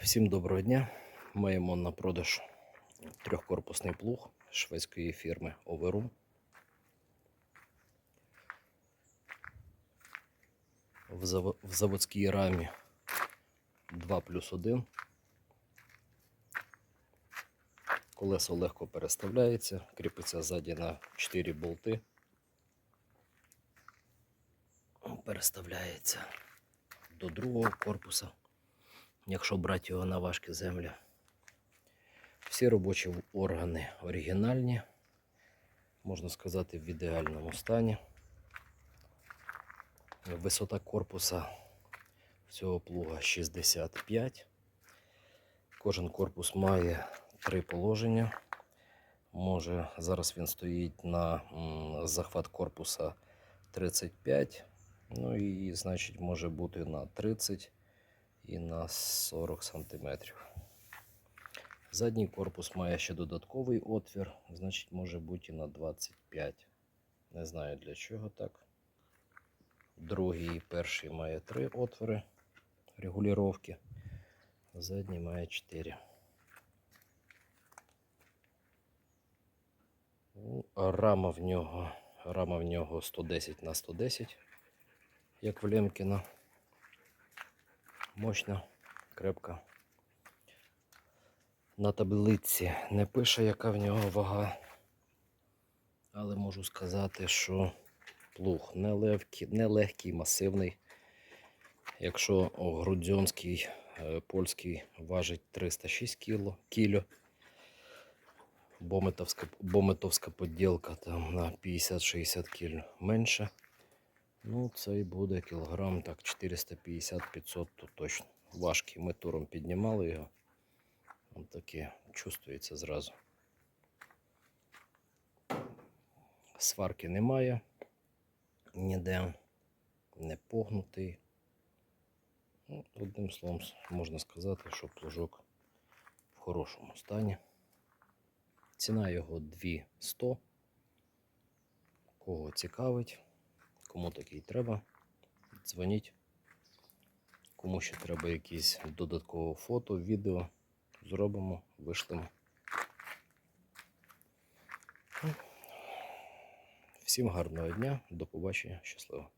Всім доброго дня. Маємо на продаж трьохкорпусний плуг шведської фірми Overum. В, заво- в заводській рамі 2 плюс 1. Колесо легко переставляється, кріпиться ззаді на 4 болти. Переставляється до другого корпуса якщо брати його на важкі землі. Всі робочі органи оригінальні, можна сказати, в ідеальному стані. Висота корпуса цього плуга 65. Кожен корпус має три положення. Може, зараз він стоїть на захват корпуса 35. Ну і, значить, може бути на 30 і на 40 см. Задній корпус має ще додатковий отвір, значить може бути і на 25. Не знаю для чого так. Другий і перший має три отвори регулювання. Задній має 4. Ну, рама в нього, рама в нього 110 на 110, як в Лемкіна мощна, крепка. На таблиці не пише, яка в нього вага. Але можу сказати, що плуг не легкий, не легкий, масивний. Якщо грудзьонський е, польський важить 306 кіло, кіло, бометовська, бометовська поділка там на 50-60 кіло менше. Ну, цей буде кілограм так 450-500 то точно. Важкий. Ми туром піднімали його. Ось таке чувствується зразу. Сварки немає. Ніде не погнутий. Ну, одним словом, можна сказати, що плужок в хорошому стані. Ціна його 200. Кого цікавить. Кому такий треба, дзвоніть. Кому ще треба якісь додаткове фото, відео, зробимо, вишлемо. Всім гарного дня, до побачення, щасливо.